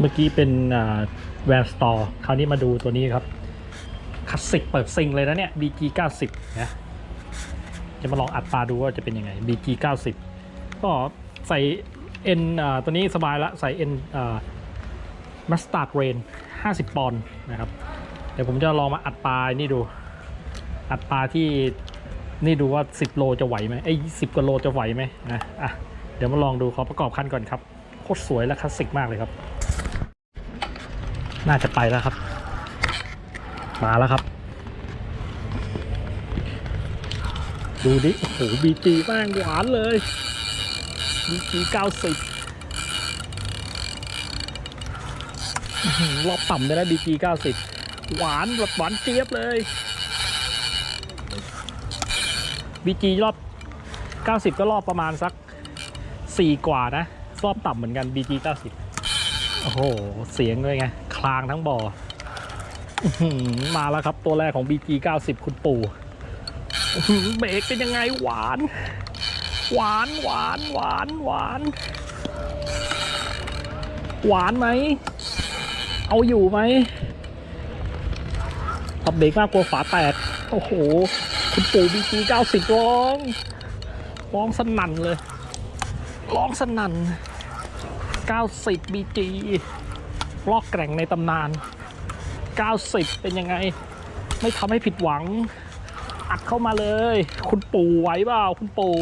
เมื่อกี้เป็นแวร์สตอร์คราวนี้มาดูตัวนี้ครับคลาสสิกเปิดซิงเลยนะเนี่ย BG 90นะจะมาลองอัดปลาดูว่าจะเป็นยังไง BG 90ก็ใส่เอ็นตัวนี้สบายละใส่เอ็นมัสตาร์ดเรน50 ปอนด์นะครับ เดี๋ยวผมจะลองมาอัดปลานี่ดู อัดปลาที่นี่ดูว่า 10 โลจะไหวไหมไอ้สิบกว่าโลจะไหวไหมนะอะเดี๋ยวมาลองดูขอประกอบคันก่อนครับ โคตรสวยและคลาสสิกมากเลยครับ น่าจะไปแล้วครับ มาแล้วครับ ดูดิโอ้โหบีจีแม่งหวานเลยบีจีเก้าสิบรอบต่ำเลยนะบีจีเก้าสิบหวานแบบหวานเจี๊ยบเลยบีจีรอบ 90 ก็รอบประมาณสัก 4 กว่านะ รอบต่ำเหมือนกัน BG 90 โอ้โห เสียงเลยไง คลางทั้งบ่อมาแล้วครับตัวแรกของ BG 90 คุณปู่เบรกเป็นยังไงหวาน หวานหวานหวานหวาน หวานไหม เอาอยู่ไหมขับเบรกมากกลัวฝาแตก โอ้โห คุณปู่ BG 90ร้อง ร้องสนั่นเลย ร้องสนั่น90 BG ลอกแกร่งในตำนาน 90 เป็นยังไง ไม่ทำให้ผิดหวัง อัดเข้ามาเลย คุณปู่ไหวเปล่าคุณปู่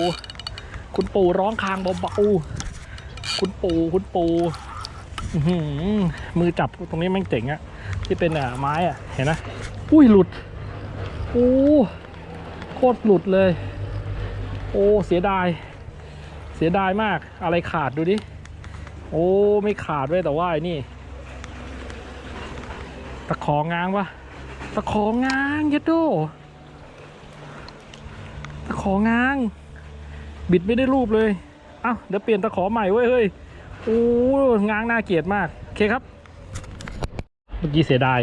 คุณปู่ร้องคางเบาๆคุณปู่คุณปู่มือจับตรงนี้แม่งเจ๋งอะที่เป็นอะไม้อะเห็นนะอุ้ยหลุดโอ้โคตรหลุดเลย โอ้เสียดาย เสียดายมากอะไรขาดดูดิ โอ้ไม่ขาดด้วยแต่ว่าไอ้นี่ ตะของ้างปะตะของ้างยัดโดตะของ้าง บิดไม่ได้รูปเลยเอ้าเดี๋ยวเปลี่ยนตะขอใหม่เว้ยเฮ้ยโอ้ง้างน่าเกลียดมากโอเคครับเมื่อกี้เสียดาย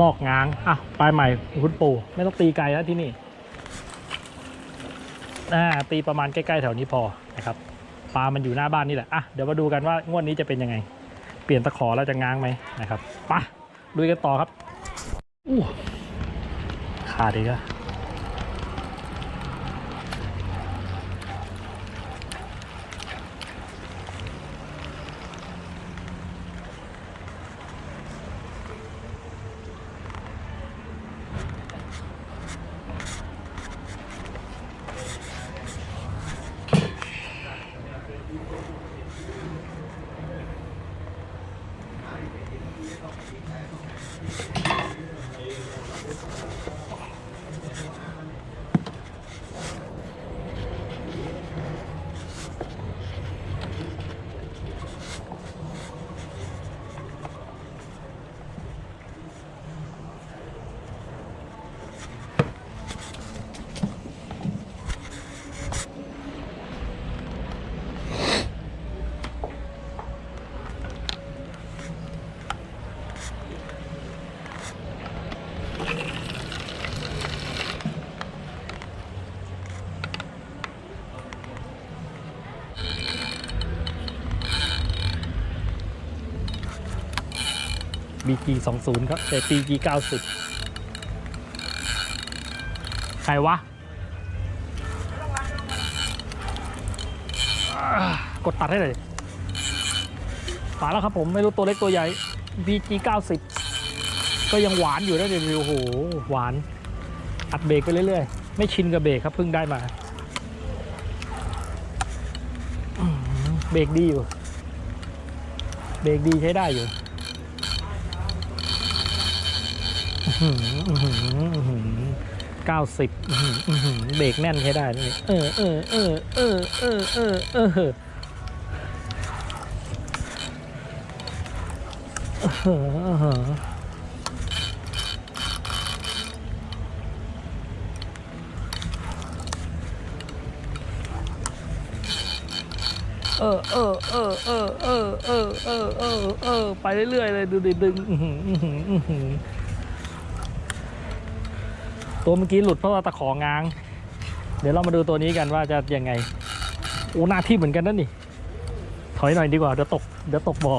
ลอกง้างอะไปใหม่คุณปู่ไม่ต้องตีไกลแล้วที่นี่อ่าตีประมาณใกล้ๆแถวนี้พอนะครับปลามันอยู่หน้าบ้านนี่แหละอะเดี๋ยวมาดูกันว่างวดนี้จะเป็นยังไง เปลี่ยนตะขอแล้วจะง้างไหมนะครับไปะ ลุยกันต่อครับอู้ขาดอีกอะ บีจีสองศูนย์ครับแต่ปีจีเก้าสิบใครวะ กดตัดให้เลยมาแล้วครับผมไม่รู้ตัวเล็กตัวใหญ่ BG 90 ก็ยังหวานอยู่นะเดี๋ยวโอ้โห หวาน อัดเบรกไปเรื่อยๆ ไม่ชินกับเบรกครับเพิ่งได้มา เบรกดีอยู่ เบรกดีใช้ได้อยู่ เก้าสิบเบรกแน่นใช้ได้นี่เออเออเออเออเออเออเออเออเออเออเออเออเออเออเออเออเออไปเรื่อยๆเลยดูดิดึง ตัวเมื่อกี้หลุดเพราะว่าตะของ้าง เดี๋ยวเรามาดูตัวนี้กันว่าจะยังไงโอ้หน้าที่เหมือนกันนั่นนี่ ถอยหน่อยดีกว่าเดี๋ยวตกเดี๋ยวตกบ่อ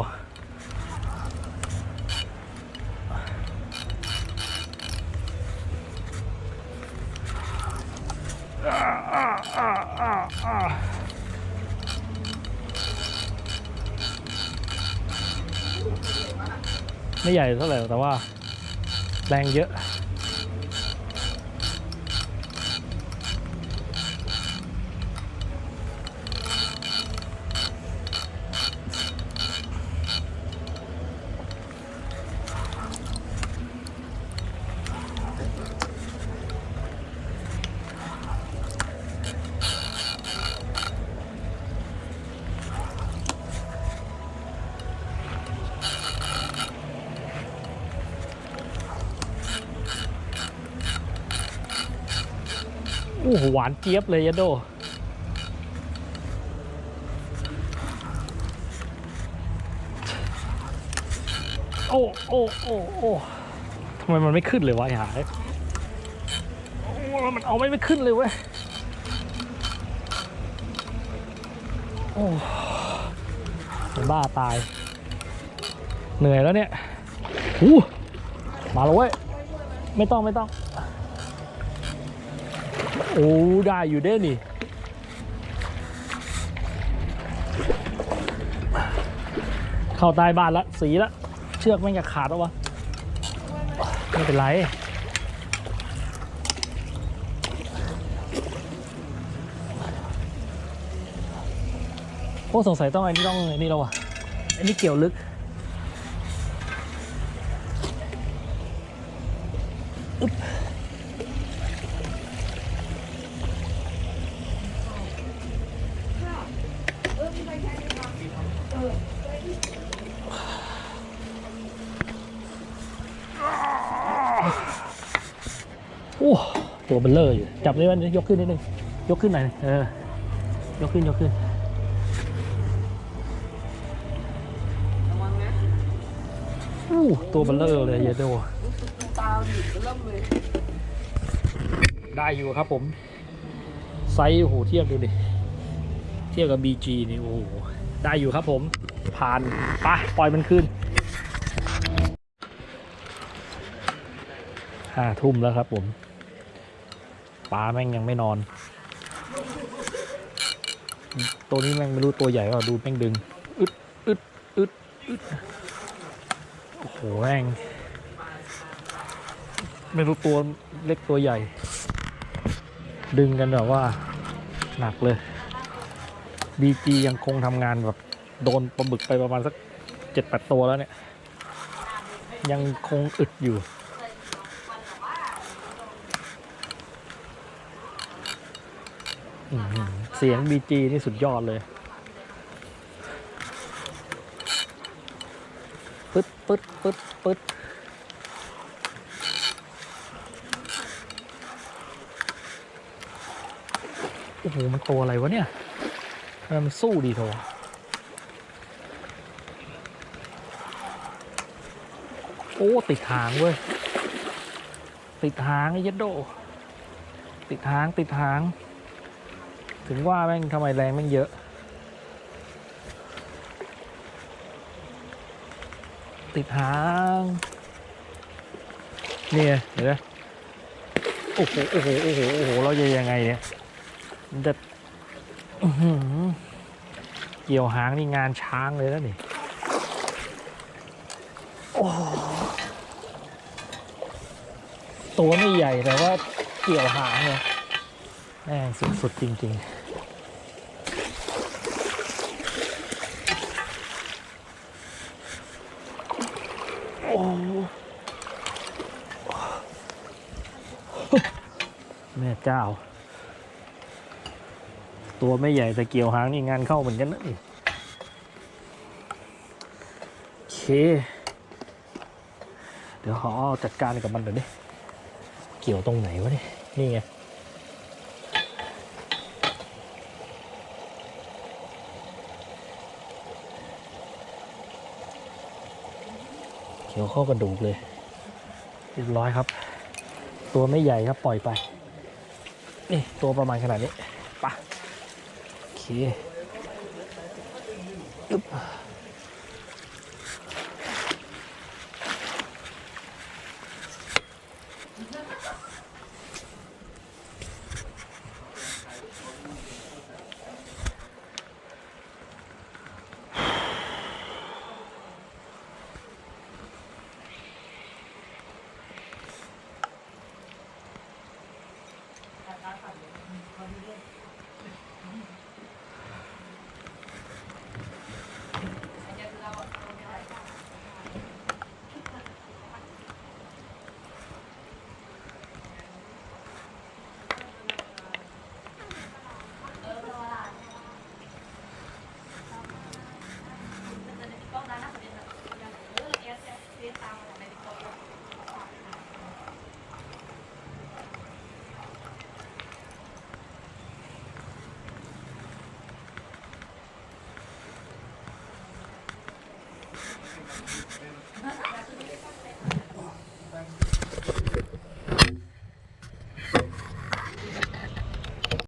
ไม่ใหญ่เท่าไหร่แต่ว่าแรงเยอะ อ้โหหวานเจี๊ยบเลยยะโด โอ้โอ้โอ้โอ้ทำไมมันไม่ขึ้นเลยวะไอ้หายโอ้มันเอาไม่ไม่ขึ้นเลยเว้ยโอ้บ้าตาย เหนื่อยแล้วเนี่ยอู้มาแล้วเว้ย ไม่ต้องไม่ต้อง โอ้ได้อยู่เด้นี่เข้าใต้บ้านละสีละเชือกแม่งจะขาดแล้ววะไม่เป็นไรโอ้สงสัยต้องไอ้นี่ต้องไอ้นี่แล้ววะไอ้นี่เกี่ยวลึก โอ้ตัวเบลเลอร์อยู่ จับได้ไหมยกขึ้นนิดนึง ยกขึ้นหน่อยเออ ยกขึ้น ยกขึ้นระวังนะอู้ตัวเบลเลอร์เลยเยโดรู้สึกตาดิบเริ่มเลย ได้อยู่ครับผม ไซส์โอ้โห เทียบดูดิ เทียบกับ BG นี่ โอ้โห ได้อยู่ครับผม ผ่านไปปล่อยมันขึ้นห้าทุ่มแล้วครับผมปลาแม่งยังไม่นอน ตัวนี้แม่งไม่รู้ตัวใหญ่ว่าดูแม่งดึง อึดอึดอึดอึดโอ้โหแม่งไม่รู้ตัวเล็กตัวใหญ่ ดึงกันแบบว่า หนักเลย ดีจียังคงทำงานแบบโดนปลาบึกไปประมาณสักเจ็ดแปดตัวแล้วเนี่ย ยังคงอึดอยู่ เสียงบีจีนี่สุดยอดเลยปึ๊ดปึ๊ดปึ๊ดปึ๊ดโอ้โห มันตัวอะไรวะเนี่ย มันสู้ดีโถโอ้ติดหางเว้ย ติดหางไอ้ยัดโด ติดหางติดหาง ถึงว่าแม่งทำไมแรงแม่งเยอะ ติดหางนี่เดี๋ยวนะโอ้โหโอ้โหโอ้โหโอ้โหเราจะยังไงเนี่ยมันจะ เกี่ยวหางนี่งานช้างเลยแล้วนี่ โอ้ตัวไม่ใหญ่แต่ว่าเกี่ยวหางเลยแม่งสุดๆจริงๆโอ้แม่เจ้า ตัวไม่ใหญ่แต่เกี่ยวหางนี่งานเข้าเหมือนกันนะโอเค เดี๋ยวขอจัดการกับมันหน่อยดิ เกี่ยวตรงไหนวะเนี่ย นี่ไงเกี่ยวข้อกระดูกเลยเรียบร้อยครับ ตัวไม่ใหญ่ครับปล่อยไป นี่ ตัวประมาณขนาดนี้ไปะ โ